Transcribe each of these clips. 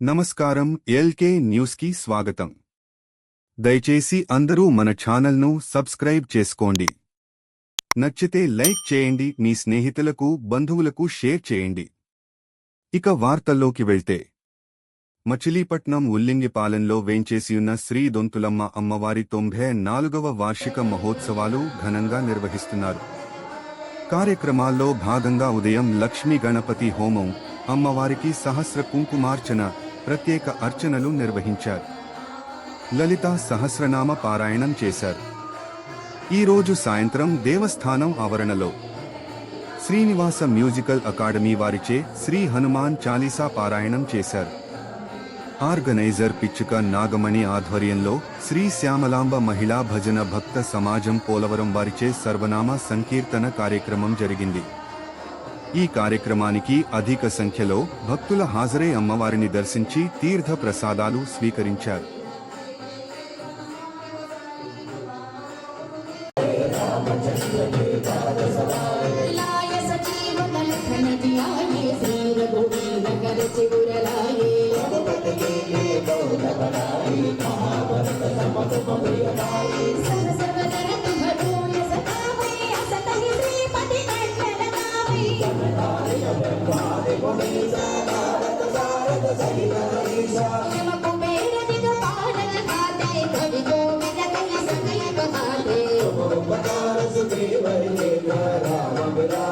నమస్కారం ఎల్కే న్యూస్కి స్వాగతం. దయచేసి అందరూ మన ఛానల్ను సబ్స్క్రైబ్ చేసుకోండి. నచ్చితే లైక్ చేయండి మీ స్నేహితులకు బంధువులకు షేర్ చేయండి. ఇక వార్తల్లోకి వెళ్తే. మచిలీపట్నం ఉల్లింగిపాలెంలో వేంచేసియున్న శ్రీ దొంతులమ్మ అమ్మవారి తొంభై నాలుగవ వార్షిక మహోత్సవాలు ఘనంగా నిర్వహిస్తున్నారు. కార్యక్రమాల్లో భాగంగా ఉదయం లక్ష్మీ గణపతి హోమం అమ్మవారికి సహస్ర కుంకుమార్చన ప్రత్యేక అర్చనలు నిర్వహించారు. లలిత సహస్రనామ పారాయణం చేశారు. ఈరోజు సాయంత్రం దేవస్థానం ఆవరణలో. శ్రీనివాస మ్యూజికల్ అకాడమీ వారిచే శ్రీ హనుమాన్ చాలీసా పారాయణం చేశారు. ఆర్గనైజర్ పిచ్చుక నాగమణి ఆధ్వర్యంలో శ్రీ శ్యామలాంబ మహిళా భజన భక్త సమాజం పోలవరం వారిచే సర్వనామ సంకీర్తన కార్యక్రమం జరిగింది. ఈ కార్యక్రమానికి అధిక సంఖ్యలో భక్తుల హాజరై అమ్మవారిని దర్శించి తీర్థ ప్రసాదాలు స్వీకరించారు.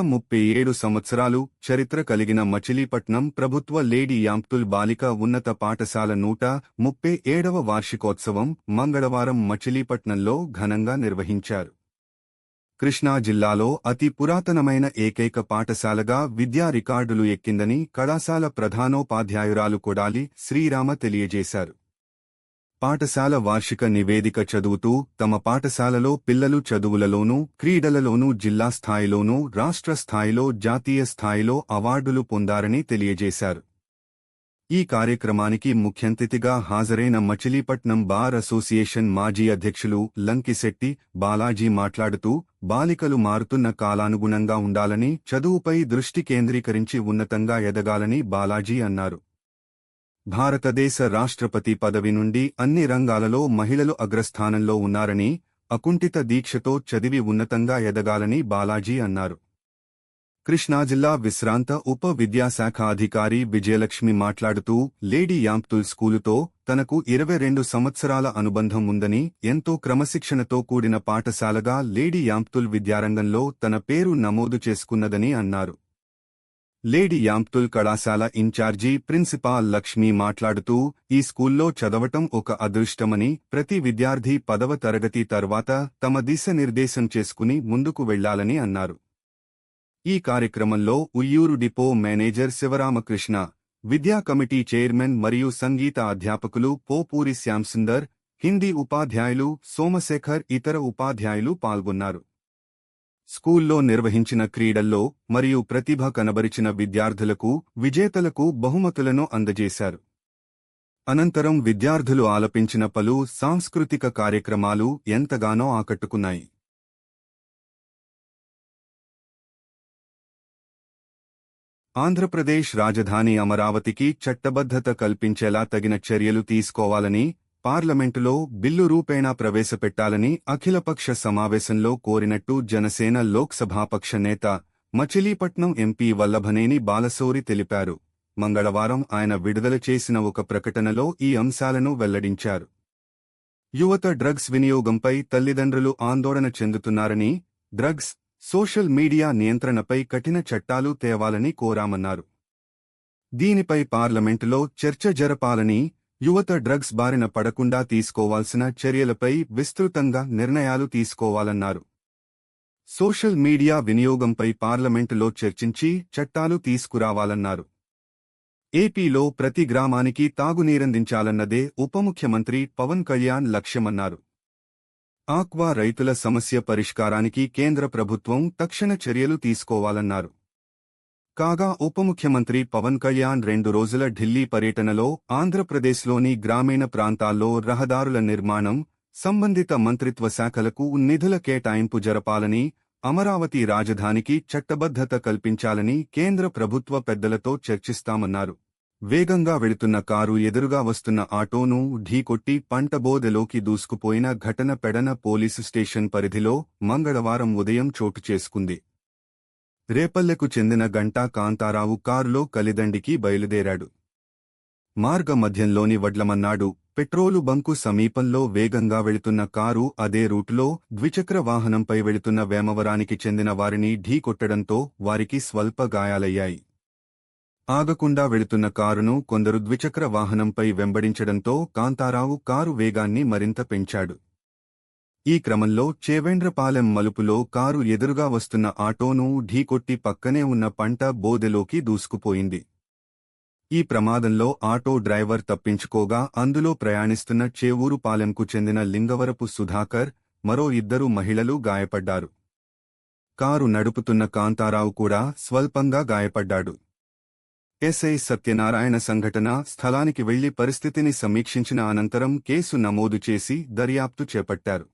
నూట ముప్పై ఏడు సంవత్సరాలు చరిత్ర కలిగిన మచిలీపట్నం ప్రభుత్వ లేడీ యాంప్తుల్ బాలిక ఉన్నత పాఠశాల నూట ముప్పై ఏడవ వార్షికోత్సవం మంగళవారం మచిలీపట్నంలో ఘనంగా నిర్వహించారు. కృష్ణా జిల్లాలో అతి పురాతనమైన ఏకైక పాఠశాలగా విద్యా రికార్డులు ఎక్కిందని కళాశాల ప్రధానోపాధ్యాయురాలు కొడాలి శ్రీరామ తెలియజేశారు. పాఠశాల వార్షిక నివేదిక చదువుతూ తమ పాఠశాలలో పిల్లలు చదువులలోనూ క్రీడలలోనూ జిల్లా స్థాయిలోనూ రాష్ట్ర స్థాయిలో జాతీయ స్థాయిలో అవార్డులు పొందారని తెలియజేశారు. ఈ కార్యక్రమానికి ముఖ్యంతిథిగా హాజరైన మచిలీపట్నం బార్ అసోసియేషన్ మాజీ అధ్యక్షులు లంకిశెట్టి బాలాజీ మాట్లాడుతూ బాలికలు మారుతున్న కాలానుగుణంగా ఉండాలని చదువుపై దృష్టి కేంద్రీకరించి ఉన్నతంగా ఎదగాలని బాలాజీ అన్నారు. భారతదేశ రాష్ట్రపతి పదవి నుండి అన్ని రంగాలలో మహిళలు అగ్రస్థానంలో ఉన్నారని అకుంఠిత దీక్షతో చదివి ఉన్నతంగా ఎదగాలని బాలాజీ అన్నారు. కృష్ణా జిల్లా విశ్రాంత ఉప విద్యాశాఖ అధికారి విజయలక్ష్మి మాట్లాడుతూ లేడీ యాంప్తుల్ స్కూలుతో తనకు ఇరవై రెండు సంవత్సరాల అనుబంధం ఉందని ఎంతో క్రమశిక్షణతో కూడిన పాఠశాలగా లేడీ యాంప్తుల్ విద్యారంగంలో తన పేరు నమోదు చేసుకున్నదని అన్నారు. లేడీ యాంప్తుల్ కళాశాల ఇన్ఛార్జి ప్రిన్సిపాల్ లక్ష్మి మాట్లాడుతూ ఈ స్కూల్లో చదవటం ఒక అదృష్టమని ప్రతి విద్యార్థి పదవ తరగతి తర్వాత తమ దిశ నిర్దేశం చేసుకుని ముందుకు వెళ్ళాలని అన్నారు. ఈ కార్యక్రమంలో ఉయ్యూరు డిపో మేనేజర్ శివరామకృష్ణ విద్యా కమిటీ చైర్మన్ మరియు సంగీత అధ్యాపకులు పోపూరి శ్యాంసుందర్ హిందీ ఉపాధ్యాయులు సోమశేఖర్ ఇతర ఉపాధ్యాయులు పాల్గొన్నారు. స్కూల్లో నిర్వహించిన క్రీడల్లో మరియు ప్రతిభ కనబరిచిన విద్యార్థులకు విజేతలకు బహుమతులను అందజేశారు. అనంతరం విద్యార్థులు ఆలపించిన పలు సాంస్కృతిక కార్యక్రమాలు ఎంతగానో ఆకట్టుకున్నాయి. ఆంధ్రప్రదేశ్ రాజధాని అమరావతికి చట్టబద్ధత కల్పించేలా తగిన చర్యలు తీసుకోవాలని పార్లమెంటులో బిల్లు రూపేణా ప్రవేశపెట్టాలని అఖిలపక్ష సమావేశంలో కోరినట్టు జనసేన లోక్సభాపక్ష నేత మచిలీపట్నం ఎంపీ వల్లభనేని బాలసోరి తెలిపారు. మంగళవారం ఆయన విడుదల చేసిన ఒక ప్రకటనలో ఈ అంశాలను వెల్లడించారు. యువత డ్రగ్స్ వినియోగంపై తల్లిదండ్రులు ఆందోళన చెందుతున్నారని డ్రగ్స్ సోషల్ మీడియా నియంత్రణపై కఠిన చట్టాలు తేవాలని కోరామన్నారు. దీనిపై పార్లమెంటులో చర్చ జరపాలని యువత డ్రగ్స్ బారిన పడకుండా తీసుకోవాల్సిన చర్యలపై విస్తృతంగా నిర్ణయాలు తీసుకోవాలన్నారు. సోషల్ మీడియా వినియోగంపై పార్లమెంటులో చర్చించి చట్టాలు తీసుకురావాలన్నారు. ఏపీలో ప్రతి గ్రామానికి తాగునీరందించాలన్నదే ఉప ముఖ్యమంత్రి పవన్ కళ్యాణ్ లక్ష్యమన్నారు. ఆక్వా రైతుల సమస్య పరిష్కారానికి కేంద్ర ప్రభుత్వం తక్షణ చర్యలు తీసుకోవాలన్నారు. కాగా ఉప ముఖ్యమంత్రి పవన్ కళ్యాణ్ రెండు రోజుల ఢిల్లీ పర్యటనలో ఆంధ్రప్రదేశ్లోని గ్రామీణ ప్రాంతాల్లో రహదారుల నిర్మాణం సంబంధిత మంత్రిత్వ శాఖలకు నిధుల కేటాయింపు జరపాలని అమరావతి రాజధానికి చట్టబద్ధత కల్పించాలని కేంద్ర ప్రభుత్వ పెద్దలతో చర్చిస్తామన్నారు. వేగంగా వెళుతున్న కారు ఎదురుగా వస్తున్న ఆటోను ఢీకొట్టి పంటబోదెలోకి దూసుకుపోయిన ఘటన పెడన పోలీసు స్టేషన్ పరిధిలో మంగళవారం ఉదయం చోటు చేసుకుంది. రేపల్లెకు చెందిన గంటా కాంతారావు కారులో కలిదండికి బయలుదేరాడు. మార్గ మధ్యంలోని వడ్లమన్నాడు పెట్రోలు బంకు సమీపంలో వేగంగా వెళుతున్న కారు అదే రూటులో ద్విచక్ర వాహనంపై వెళుతున్న వేమవరానికి చెందిన వారిని ఢీకొట్టడంతో వారికి స్వల్ప గాయాలయ్యాయి. ఆగకుండా వెళుతున్న కారును కొందరు ద్విచక్ర వాహనంపై వెంబడించడంతో కాంతారావు కారు వేగాన్ని మరింత పెంచాడు. ఈ క్రమంలో చేవేంద్రపాలెం మలుపులో కారు ఎదురుగా వస్తున్న ఆటోను ఢీకొట్టి పక్కనే ఉన్న పంట బోదెలోకి దూసుకుపోయింది. ఈ ప్రమాదంలో ఆటో డ్రైవర్ తప్పించుకోగా అందులో ప్రయాణిస్తున్న చేవూరుపాలెంకు చెందిన లింగవరపు సుధాకర్ మరో ఇద్దరు మహిళలు గాయపడ్డారు. కారు నడుపుతున్న కాంతారావు కూడా స్వల్పంగా గాయపడ్డాడు. ఎస్ఐ సత్యనారాయణ సంఘటన స్థలానికి వెళ్ళి పరిస్థితిని సమీక్షించిన అనంతరం కేసు నమోదు చేసి దర్యాప్తు చేపట్టారు.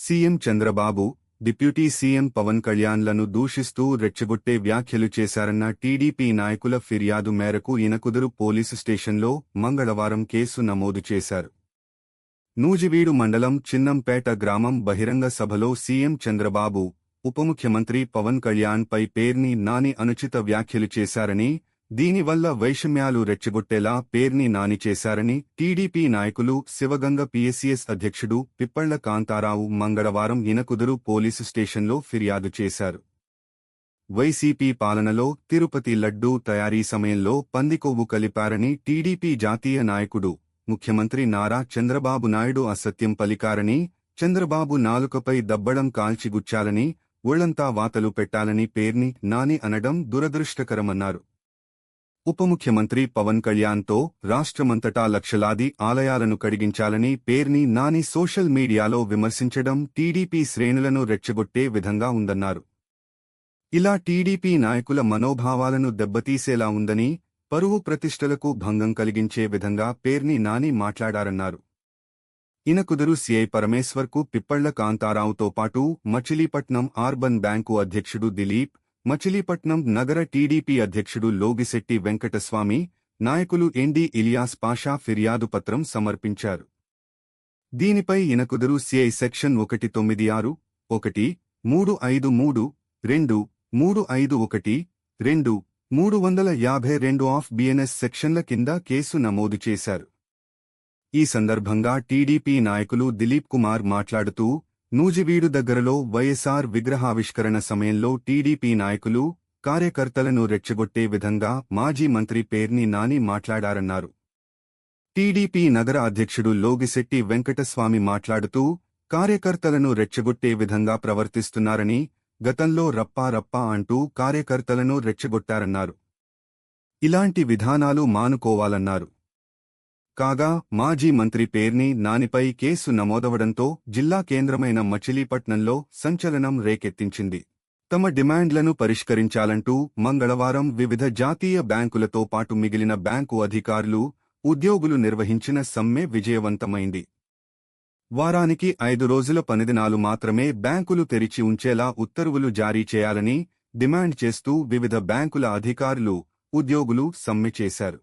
CM Chandrababu deputy CM Pawan కళ్యాణ్లను దూషిస్తూ రెచ్చగొట్టే వ్యాఖ్యలు చేశారన్న టీడీపీ నాయకుల ఫిర్యాదు మేరకు ఇనకుదురు పోలీసు స్టేషన్లో మంగళవారం కేసు నమోదు చేశారు. నూజివీడు మండలం చిన్నంపేట గ్రామం బహిరంగ సభలో సీఎం చంద్రబాబు ఉప ముఖ్యమంత్రి పవన్ కళ్యాణ్ పై పేర్ని నాని అనుచిత వ్యాఖ్యలు చేశారని దీనివల్ల వైషమ్యాలు రెచ్చగొట్టేలా పేర్ని నాని చేశారని టీడీపీ నాయకులు శివగంగ పీఎస్సీఎస్ అధ్యక్షుడు పిప్పళ్ళ కాంతారావు మంగళవారం ఇనకుదురు పోలీసు స్టేషన్లో ఫిర్యాదు చేశారు. వైసీపీ పాలనలో తిరుపతి లడ్డూ తయారీ సమయంలో పందికొవ్వు కలిపారని టీడీపీ జాతీయ నాయకుడు ముఖ్యమంత్రి నారా చంద్రబాబు నాయుడు అసత్యం పలికారని చంద్రబాబు నాలుకపై దబ్బడం కాల్చిగుచ్చాలని ఒళ్ళంతా వాతలు పెట్టాలని పేర్ని నాని అనడం దురదృష్టకరమన్నారు. ఉప ముఖ్యమంత్రి పవన్ కళ్యాణ్తో రాష్ట్రమంతటా లక్షలాది ఆలయాలను కడిగించాలని పేర్ని నాని సోషల్ మీడియాలో విమర్శించడం టీడీపీ శ్రేణులను రెచ్చగొట్టే విధంగా ఉందన్నారు. ఇలా టీడీపీ నాయకుల మనోభావాలను దెబ్బతీసేలా ఉందని పరువు ప్రతిష్టలకు భంగం కలిగించే విధంగా పేర్ని నాని మాట్లాడారన్నారు. ఇనకుదురు సిఐ పరమేశ్వర్కు పిప్పళ్ళ కాంతారావుతో పాటు మచిలీపట్నం ఆర్బన్ బ్యాంకు అధ్యక్షుడు దిలీప్ మచిలీపట్నం నగర టీడీపీ అధ్యక్షుడు లోగిశెట్టి వెంకటస్వామి నాయకులు ఎండి ఇలియాస్ పాషా ఫిర్యాదు పత్రం సమర్పించారు. దీనిపై ఇనకుదురు సిఐ సెక్షన్ ఒకటి తొమ్మిది ఆరు ఒకటి మూడు ఐదు మూడు రెండు మూడు ఐదు ఒకటి రెండు మూడు వందల యాభై రెండు ఆఫ్ బిఎన్ఎస్ సెక్షన్ల కింద కేసు నమోదు చేశారు. ఈ సందర్భంగా టీడీపీ నాయకులు దిలీప్ కుమార్ మాట్లాడుతూ నూజివీడు దగ్గరలో వైఎస్ఆర్ విగ్రహావిష్కరణ సమయంలో టీడీపీ నాయకులు కార్యకర్తలను రెచ్చగొట్టే విధంగా మాజీ మంత్రి పేర్ని నాని మాట్లాడారన్నారు. టీడీపీ నగర అధ్యక్షుడు లోగిశెట్టి వెంకటస్వామి మాట్లాడుతూ కార్యకర్తలను రెచ్చగొట్టే విధంగా ప్రవర్తిస్తున్నారని గతంలో రప్పా రప్పా అంటూ కార్యకర్తలను రెచ్చగొట్టారన్నారు. ఇలాంటి విధానాలు మానుకోవాలన్నారు. కాగా మాజీ మంత్రి పేర్ని నానిపై కేసు నమోదవడంతో జిల్లా కేంద్రమైన మచిలీపట్నంలో సంచలనం రేకెత్తించింది. తమ డిమాండ్లను పరిష్కరించాలంటూ మంగళవారం వివిధ జాతీయ బ్యాంకులతో పాటు మిగిలిన బ్యాంకు అధికారులు ఉద్యోగులు నిర్వహించిన సమ్మె విజయవంతమైంది. వారానికి ఐదు రోజుల పనిదినాలు మాత్రమే బ్యాంకులు తెరిచి ఉంచేలా ఉత్తర్వులు జారీ చేయాలని డిమాండ్ చేస్తూ వివిధ బ్యాంకుల అధికారులు ఉద్యోగులు సమ్మె చేశారు.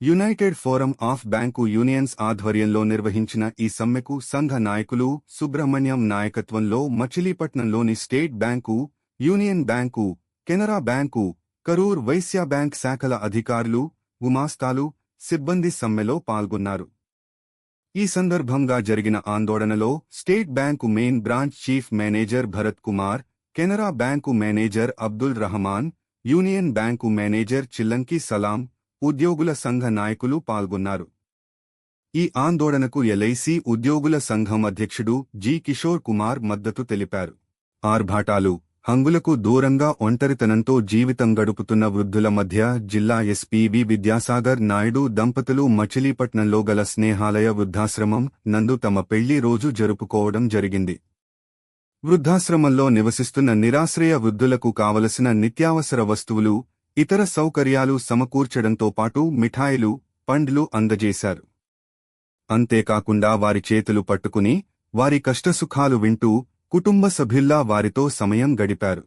United forum of bank unions ఆధ్వర్యంలో నిర్వహించిన ఈ సమ్మెకు సంఘ నాయకులు సుబ్రహ్మణ్యం నాయకత్వంలో మచిలీపట్నంలోని state bank union bank Canara bank Karur Vysya bank శాఖల అధికారులు గుమాస్తాలు సిబ్బంది సమ్మెలో పాల్గొన్నారు. ఈ సందర్భంగా జరిగిన ఆందోళనలో state bank main branch chief manager Bharat Kumar Canara bank manager Abdul Rahman union bank manager Chillanki Salam ఉద్యోగుల సంఘ నాయకులు పాల్గొన్నారు. ఈ ఆందోళనకు ఎల్ఐసి ఉద్యోగుల సంఘం అధ్యక్షుడు జి కిషోర్ కుమార్ మద్దతు తెలిపారు. ఆర్భాటాలు హంగులకు దూరంగా ఒంటరితనంతో జీవితం గడుపుతున్న వృద్ధుల మధ్య జిల్లా ఎస్పీవి విద్యాసాగర్ నాయుడు దంపతులు మచిలీపట్నంలో గల స్నేహాలయ వృద్ధాశ్రమం నందు తమ పెళ్ళి రోజు జరుపుకోవడం జరిగింది. వృద్ధాశ్రమంలో నివసిస్తున్న నిరాశ్రయ వృద్ధులకు కావలసిన నిత్యావసర వస్తువులు ఇతర సౌకర్యాలు సమకూర్చడంతో పాటు మిఠాయిలు పండ్లు అందజేశారు. అంతేకాకుండా వారి చేతులు పట్టుకుని వారి కష్టసుఖాలు వింటూ కుటుంబ సభ్యుల్లా వారితో సమయం గడిపారు.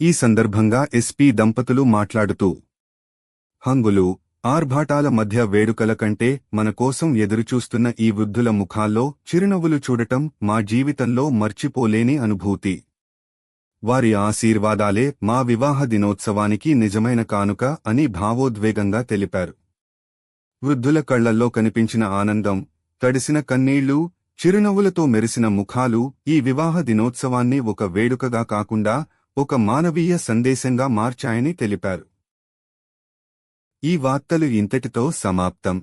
ఈ సందర్భంగా ఎస్పీ దంపతులు మాట్లాడుతూ హంగులు ఆర్భాటాల మధ్య వేడుకల కంటే మన కోసం ఎదురుచూస్తున్న ఈ వృద్ధుల ముఖాల్లో చిరునవ్వులు చూడటం మా జీవితంలో మర్చిపోలేని అనుభూతి. వారి ఆశీర్వాదాలే మా వివాహ దినోత్సవానికి నిజమైన కానుక అని భావోద్వేగంగా తెలిపారు. వృద్ధుల కళ్ళల్లో కనిపించిన ఆనందం తడిసిన కన్నీళ్ళు చిరునవ్వులతో మెరిసిన ముఖాలు ఈ వివాహ దినోత్సవాన్ని ఒక వేడుకగా కాకుండా ఒక మానవీయ సందేశంగా మార్చాయని తెలిపారు. ఈ వార్తలు ఇంతటితో సమాప్తం.